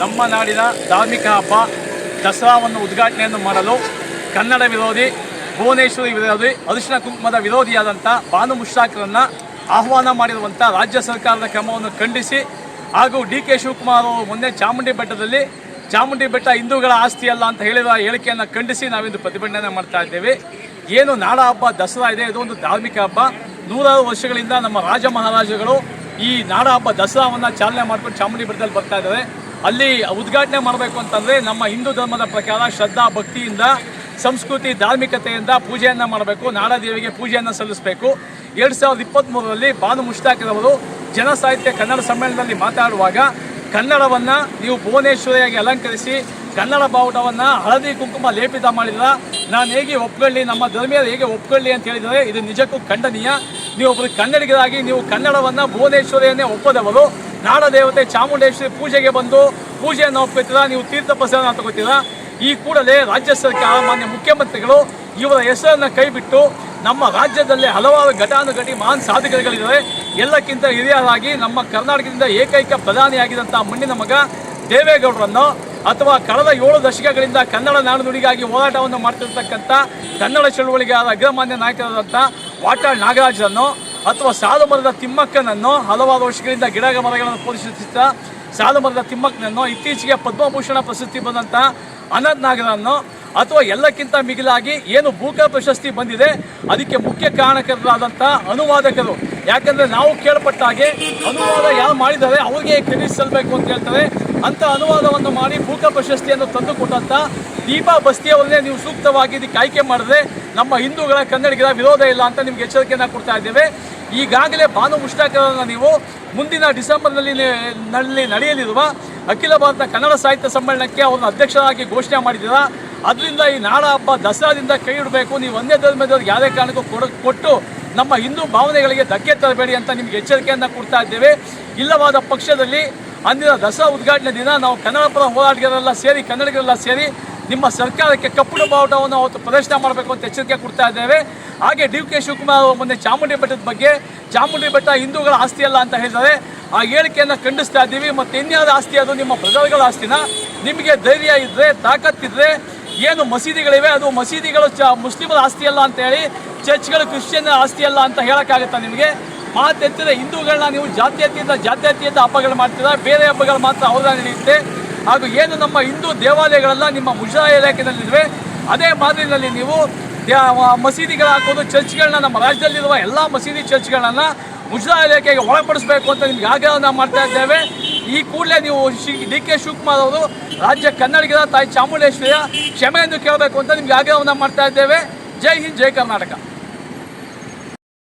ನಮ್ಮ ನಾಡಿನ ಧಾರ್ಮಿಕ ಹಬ್ಬ, ದಸರಾವನ್ನು ಉದ್ಘಾಟನೆಯನ್ನು ಮಾಡಲು ಕನ್ನಡ ವಿರೋಧಿ, ಭುವನೇಶ್ವರಿ ವಿರೋಧಿ ಅರಿಶಿನ ಕುಂಕುಮದ ವಿರೋಧಿಯಾದಂಥ ಭಾನು ಮುಷ್ರಾಕ್ರನ್ನು ಆಹ್ವಾನ ಮಾಡಿರುವಂಥ ರಾಜ್ಯ ಸರ್ಕಾರದ ಕ್ರಮವನ್ನು ಖಂಡಿಸಿ ಹಾಗೂ ಡಿ ಕೆ ಶಿವಕುಮಾರ್ ಅವರು ಮೊನ್ನೆ ಚಾಮುಂಡಿ ಬೆಟ್ಟದಲ್ಲಿ, ಚಾಮುಂಡಿ ಬೆಟ್ಟ ಹಿಂದೂಗಳ ಆಸ್ತಿ ಅಲ್ಲ ಅಂತ ಹೇಳಿದ ಹೇಳಿಕೆಯನ್ನು ಖಂಡಿಸಿ ನಾವಿಂದು ಪ್ರತಿಭಟನೆ ಮಾಡ್ತಾ ಇದ್ದೇವೆ. ಏನು ನಾಡ ಹಬ್ಬ, ದಸರಾ ಇದೆ, ಇದು ಒಂದು ಧಾರ್ಮಿಕ ಹಬ್ಬ. ನೂರಾರು ವರ್ಷಗಳಿಂದ ನಮ್ಮ ರಾಜ ಮಹಾರಾಜಗಳು ಈ ನಾಡ ಹಬ್ಬ, ದಸರಾವನ್ನು ಚಾಲನೆ ಮಾಡ್ಕೊಂಡು ಚಾಮುಂಡಿ ಬೆಟ್ಟದಲ್ಲಿ ಬರ್ತಾ ಇದ್ದಾರೆ. ಅಲ್ಲಿ ಉದ್ಘಾಟನೆ ಮಾಡಬೇಕು ಅಂತಂದರೆ ನಮ್ಮ ಹಿಂದೂ ಧರ್ಮದ ಪ್ರಕಾರ ಶ್ರದ್ಧಾ ಭಕ್ತಿಯಿಂದ, ಸಂಸ್ಕೃತಿ ಧಾರ್ಮಿಕತೆಯಿಂದ ಪೂಜೆಯನ್ನು ಮಾಡಬೇಕು, ನಾಡದೇವಿಗೆ ಪೂಜೆಯನ್ನು ಸಲ್ಲಿಸಬೇಕು. ಎರಡು ಸಾವಿರದ ಇಪ್ಪತ್ತ್ಮೂರರಲ್ಲಿ ಭಾನು ಮುಷ್ತಾಕ್ರವರು ಜನ ಸಾಹಿತ್ಯ ಕನ್ನಡ ಸಮ್ಮೇಳನದಲ್ಲಿ ಮಾತಾಡುವಾಗ, ಕನ್ನಡವನ್ನು ನೀವು ಭುವನೇಶ್ವರಿಯಾಗಿ ಅಲಂಕರಿಸಿ, ಕನ್ನಡ ಬಾವುಟವನ್ನು ಹಳದಿ ಕುಂಕುಮ ಲೇಪಿತ ಮಾಡಿದ್ರ, ನಾನು ಹೇಗೆ ಒಪ್ಕೊಳ್ಳಿ, ನಮ್ಮ ಧರ್ಮೀಯ ಹೇಗೆ ಒಪ್ಕೊಳ್ಳಿ ಅಂತ ಹೇಳಿದರೆ, ಇದು ನಿಜಕ್ಕೂ ಖಂಡನೀಯ. ನೀವು ಒಬ್ಬರು ಕನ್ನಡಿಗರಾಗಿ, ನೀವು ಕನ್ನಡವನ್ನು ಭುವನೇಶ್ವರಿಯನ್ನೇ ಒಪ್ಪದವರು. ನಾಡ ದೇವತೆ ಚಾಮುಂಡೇಶ್ವರಿ ಪೂಜೆಗೆ ಬಂದು ಪೂಜೆಯನ್ನು ಒಪ್ಕೊತೀರಾ ನೀವು ತೀರ್ಥ ಪ್ರಸಾದ ತಗೋತೀರಾ? ಈ ಕೂಡಲೇ ರಾಜ್ಯ ಸರ್ಕಾರ, ಮಾನ್ಯ ಮುಖ್ಯಮಂತ್ರಿಗಳು ಇವರ ಹೆಸರನ್ನು ಕೈಬಿಟ್ಟು ನಮ್ಮ ರಾಜ್ಯದಲ್ಲಿ ಹಲವಾರು ಘಟಾನುಘಟಿ ಮಹಾನ್ ಸಾಧಕರುಗಳಿದ್ದಾರೆ. ಎಲ್ಲಕ್ಕಿಂತ ಹಿರಿಯರಾಗಿ ನಮ್ಮ ಕರ್ನಾಟಕದಿಂದ ಏಕೈಕ ಪ್ರಧಾನಿಯಾಗಿದ್ದಂಥ ಮಣ್ಣಿನ ಮಗ ದೇವೇಗೌಡರನ್ನು ಅಥವಾ ಕಳೆದ ಏಳು ದಶಕಗಳಿಂದ ಕನ್ನಡ ನಾಡುನುಡಿಗಾಗಿ ಹೋರಾಟವನ್ನು ಮಾಡ್ತಿರ್ತಕ್ಕಂಥ ಕನ್ನಡ ಚಳುವಳಿಗಾರ ಅಗ್ರಮಾನ್ಯ ನಾಯಕರಾದಂಥ ವಾಟಾಳ್ ನಾಗರಾಜರನ್ನು ಅಥವಾ ಸಾಲು ಮರದ ತಿಮ್ಮಕ್ಕನನ್ನು ಹಲವಾರು ವರ್ಷಗಳಿಂದ ಗಿಡ ಮರಗಳನ್ನು ಪೋಷಿಸುತ್ತಿದ್ದ ಸಾಲು ಮರದ ತಿಮ್ಮಕ್ಕನನ್ನು ಇತ್ತೀಚೆಗೆ ಪದ್ಮಭೂಷಣ ಪ್ರಶಸ್ತಿ ಬಂದಂಥ ಅನಂತ್ ನಾಗರನ್ನು ಅಥವಾ ಎಲ್ಲಕ್ಕಿಂತ ಮಿಗಿಲಾಗಿ ಏನು ಭೂಕ ಪ್ರಶಸ್ತಿ ಬಂದಿದೆ, ಅದಕ್ಕೆ ಮುಖ್ಯ ಕಾರಣಕರಾದಂಥ ಅನುವಾದಕರು. ಯಾಕಂದರೆ ನಾವು ಕೇಳಪಟ್ಟ ಹಾಗೆ ಅನುವಾದ ಯಾರು ಮಾಡಿದ್ದಾರೆ, ಅವ್ರಿಗೆ ಸಲ್ಲಬೇಕು ಅಂತ ಹೇಳ್ತಾರೆ. ಅಂಥ ಅನುವಾದವನ್ನು ಮಾಡಿ ಭೂಕ ಪ್ರಶಸ್ತಿಯನ್ನು ತಂದುಕೊಟ್ಟಂಥ ದೀಪಾ ಬಸ್ತಿಯವರನ್ನೇ ನೀವು ಸೂಕ್ತವಾಗಿ ಇದಕ್ಕೆ ಆಯ್ಕೆ ಮಾಡಿದ್ರೆ ನಮ್ಮ ಹಿಂದೂಗಳ ಕನ್ನಡಿಗರ ವಿರೋಧ ಇಲ್ಲ ಅಂತ ನಿಮ್ಗೆ ಎಚ್ಚರಿಕೆಯನ್ನು ಕೊಡ್ತಾ ಇದ್ದೇವೆ. ಈಗಾಗಲೇ ಭಾನು ಮುಷ್ಟಾಕರನ್ನು ನೀವು ಮುಂದಿನ ಡಿಸೆಂಬರ್ನಲ್ಲಿ ನಲ್ಲಿ ನಡೆಯಲಿರುವ ಅಖಿಲ ಭಾರತ ಕನ್ನಡ ಸಾಹಿತ್ಯ ಸಮ್ಮೇಳನಕ್ಕೆ ಅವರನ್ನು ಅಧ್ಯಕ್ಷರಾಗಿ ಘೋಷಣೆ ಮಾಡಿದ್ದೀರಾ? ಅದರಿಂದ ಈ ನಾಡ ಹಬ್ಬ ದಸರಾದಿಂದ ಕೈ ಇಡಬೇಕು. ನೀವು ಒಂದೇ ಧರ್ಮದವ್ರಿಗೆ ಯಾವುದೇ ಕಾರಣಕ್ಕೂ ಕೊಡ ಕೊಟ್ಟು ನಮ್ಮ ಹಿಂದೂ ಭಾವನೆಗಳಿಗೆ ಧಕ್ಕೆ ತರಬೇಡಿ ಅಂತ ನಿಮ್ಗೆ ಎಚ್ಚರಿಕೆಯನ್ನು ಕೊಡ್ತಾ ಇದ್ದೇವೆ. ಇಲ್ಲವಾದ ಪಕ್ಷದಲ್ಲಿ ಅಂದಿನ ದಸರಾ ಉದ್ಘಾಟನೆ ದಿನ ನಾವು ಕನ್ನಡ ಪರ ಹೋರಾಟಗಾರರೆಲ್ಲ ಸೇರಿ, ಕನ್ನಡಿಗರೆಲ್ಲ ಸೇರಿ ನಿಮ್ಮ ಸರ್ಕಾರಕ್ಕೆ ಕಪ್ಪುಡ ಬಾವುಟವನ್ನು ಅವತ್ತು ಪ್ರದರ್ಶನ ಮಾಡಬೇಕು ಅಂತ ಎಚ್ಚರಿಕೆ ಕೊಡ್ತಾ ಇದ್ದೇವೆ. ಹಾಗೆ ಡಿ ಕೆ ಶಿವಕುಮಾರ್ ಅವರು ಮೊನ್ನೆ ಚಾಮುಂಡಿ ಬೆಟ್ಟದ ಬಗ್ಗೆ, ಚಾಮುಂಡಿ ಬೆಟ್ಟ ಹಿಂದೂಗಳ ಆಸ್ತಿ ಅಲ್ಲ ಅಂತ ಹೇಳಿದ್ದಾರೆ. ಆ ಹೇಳಿಕೆಯನ್ನು ಖಂಡಿಸ್ತಾ ಇದ್ದೀವಿ. ಮತ್ತು ಇನ್ಯಾವುದೇ ಆಸ್ತಿ ಅದು? ನಿಮ್ಮ ಪ್ರಜೆಗಳ ಆಸ್ತಿನ? ನಿಮಗೆ ಧೈರ್ಯ ಇದ್ದರೆ ತಾಕತ್ತಿದ್ರೆ ಏನು ಮಸೀದಿಗಳಿವೆ? ಅದು ಮಸೀದಿಗಳು ಚ ಮುಸ್ಲಿಮರ ಆಸ್ತಿ ಅಲ್ಲ ಅಂತ ಹೇಳಿ, ಚರ್ಚ್ಗಳು ಕ್ರಿಶ್ಚಿಯನ್ ಆಸ್ತಿ ಅಲ್ಲ ಅಂತ ಹೇಳೋಕ್ಕಾಗುತ್ತಾ ನಿಮಗೆ? ಮಾತೆತ್ತಿದ್ರೆ ಹಿಂದೂಗಳನ್ನ ನೀವು ಜಾತ್ಯತೀತ ಜಾತ್ಯತೀತ ಹಬ್ಬಗಳು ಮಾಡ್ತೀರಾ? ಬೇರೆ ಹಬ್ಬಗಳು ಮಾತ್ರ ಅವರ ನಡೆಯುತ್ತೆ ಹಾಗೂ ಏನು ನಮ್ಮ ಹಿಂದೂ ದೇವಾಲಯಗಳೆಲ್ಲ ನಿಮ್ಮ ಮುಜರಾಯಿ ಇಲಾಖೆಯಲ್ಲಿವೆ, ಅದೇ ಮಾದರಿನಲ್ಲಿ ನೀವು ಮಸೀದಿಗಳಾಗ್ಬೋದು, ಚರ್ಚ್ಗಳನ್ನ ನಮ್ಮ ರಾಜ್ಯದಲ್ಲಿರುವ ಎಲ್ಲ ಮಸೀದಿ ಚರ್ಚ್ಗಳನ್ನು ಮುಜರಾಯಿ ಇಲಾಖೆಗೆ ಒಳಪಡಿಸಬೇಕು ಅಂತ ನಿಮ್ಗೆ ಆಗ್ರಹವನ್ನು ಮಾಡ್ತಾ ಇದ್ದೇವೆ. ಈ ಕೂಡಲೇ ನೀವು ಶಿ ಡಿ ಕೆ ಶಿವಕುಮಾರ್ ಅವರು ರಾಜ್ಯ ಕನ್ನಡಿಗರ ತಾಯಿ ಚಾಮುಂಡೇಶ್ವರಿಯ ಕ್ಷಮೆಯನ್ನು ಕೇಳಬೇಕು ಅಂತ ನಿಮ್ಗೆ ಆಗ್ರಹವನ್ನು ಮಾಡ್ತಾ ಇದ್ದೇವೆ. ಜೈ ಹಿಂದ್, ಜೈ ಕರ್ನಾಟಕ.